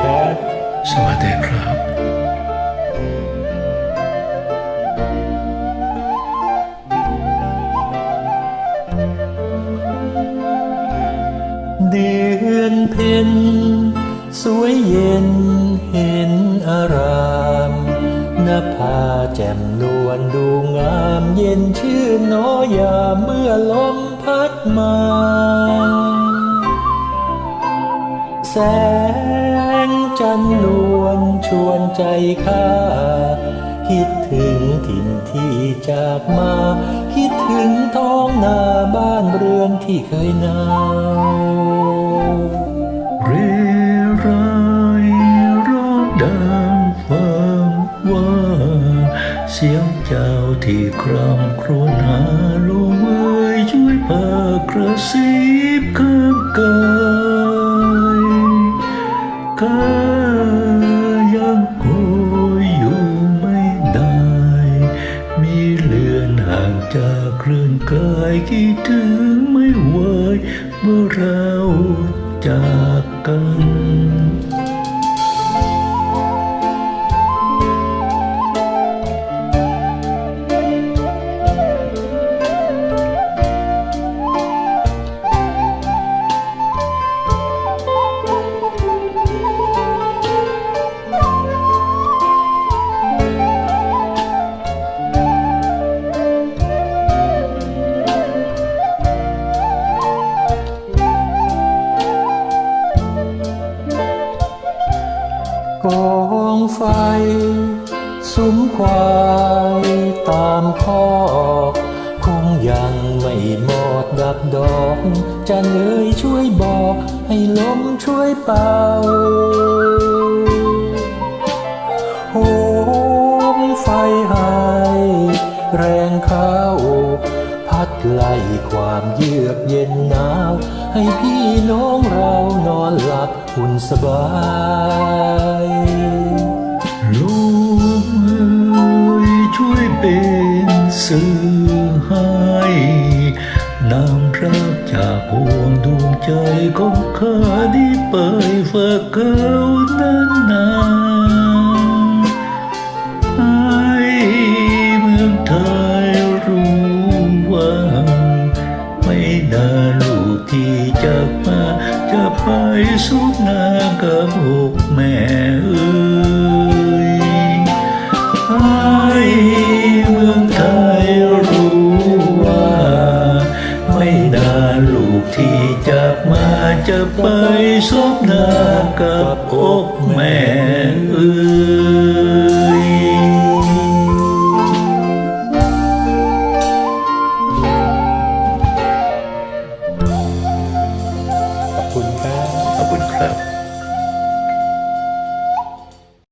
ครับ สวัสดีครับ เดือนเพ็ญสวยเย็นเห็นอารามนภาแจ่มนวลดูงามเย็นชื่นน้อยามเมื่อลมพัดมาแสง จันทร์นวลชวนใจข้า คิดถึงถิ่นที่จากมา คิดถึงท้องนาบ้านเรือนที่เคยหนาวเรไรร้องดังฟังว่าเสียงเจ้าที่ครำครวญหาลูกเอ้ยช่วยเปิดกระซิบข้างกาย กายยังโกยอยู่ไม่ได้ มีเลือนห่างจากเรื่องกายคิดถึงไม่ไหวเมื่อเราจากกัน กองไฟ สุมควายตามคอกคงยังไม่หมดดับดอกจะเอ่ยช่วยบอก ให้ลมช่วยเป่าโหมไฟหายแรงเข้าพัดไล่ความเยือกเย็นหนาว ให้พี่น้องเรานอนหลับอุ่นสบาย สื่อให้นำรักจากห่วงดวงใจของข้าที่เปิดฝากเขานั้นนานให้เมืองไทยรู้ว่า ไม่นานลูกที่จะมาจะไปสุขนากับอกแม่ะไปซบหน้ากับอกแม่อื้อ